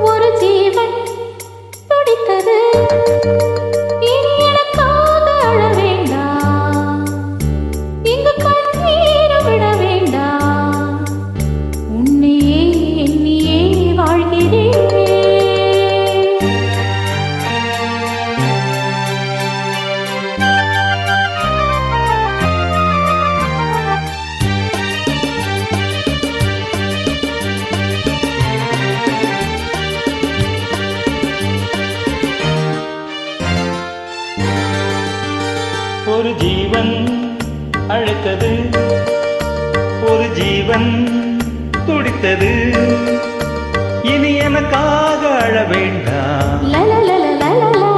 ஒரு ஜீவன் துடித்தது. ஒரு ஜீவன் அழைத்தது. ஒரு ஜீவன் துடித்தது. இனி எனக்காக அழ வேண்டாம்.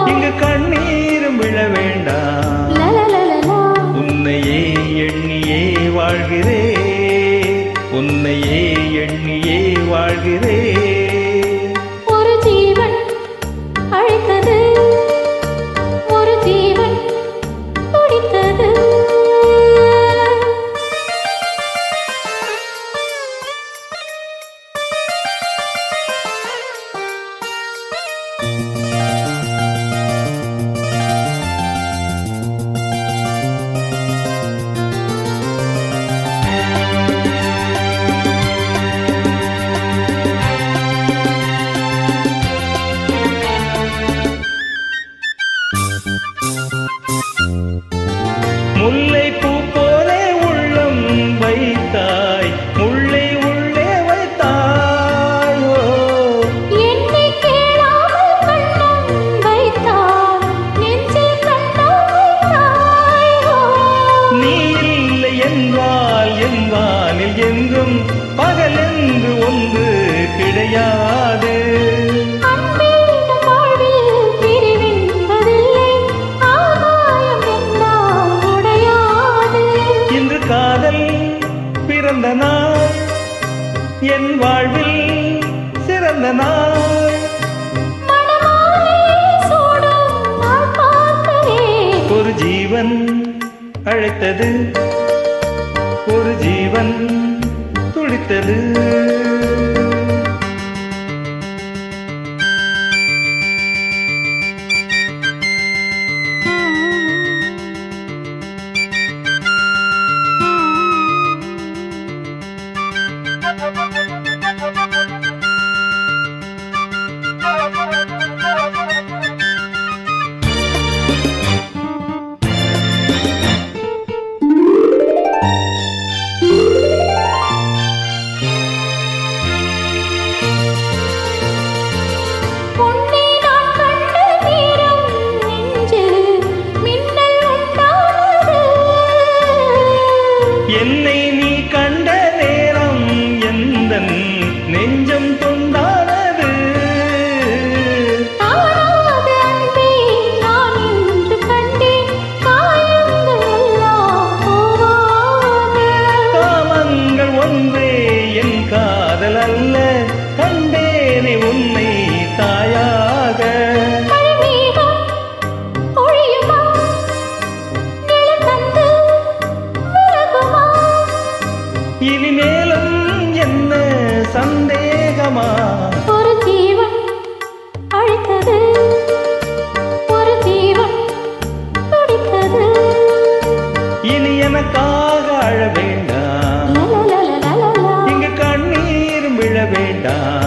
இங்கு கண்ணீரும் விழ வேண்டாம். உன்னையே எண்ணியே வாழ்கிறே உன்னையே எண்ணியே வாழ்கிறே வானில் என்றும் பகலென்று ஒன்று கிடையாது. இன்று காதல் பிறந்த நாள் என் வாழ்வில் சிறந்த நாள். ஒரு ஜீவன் அழைத்தது ஒரு ஜீவன் துடித்தது காதல் அல்ல கண்டேனே உன்னை தாயாக. இனிமேலும் என்ன சந்தேகமா? verdade.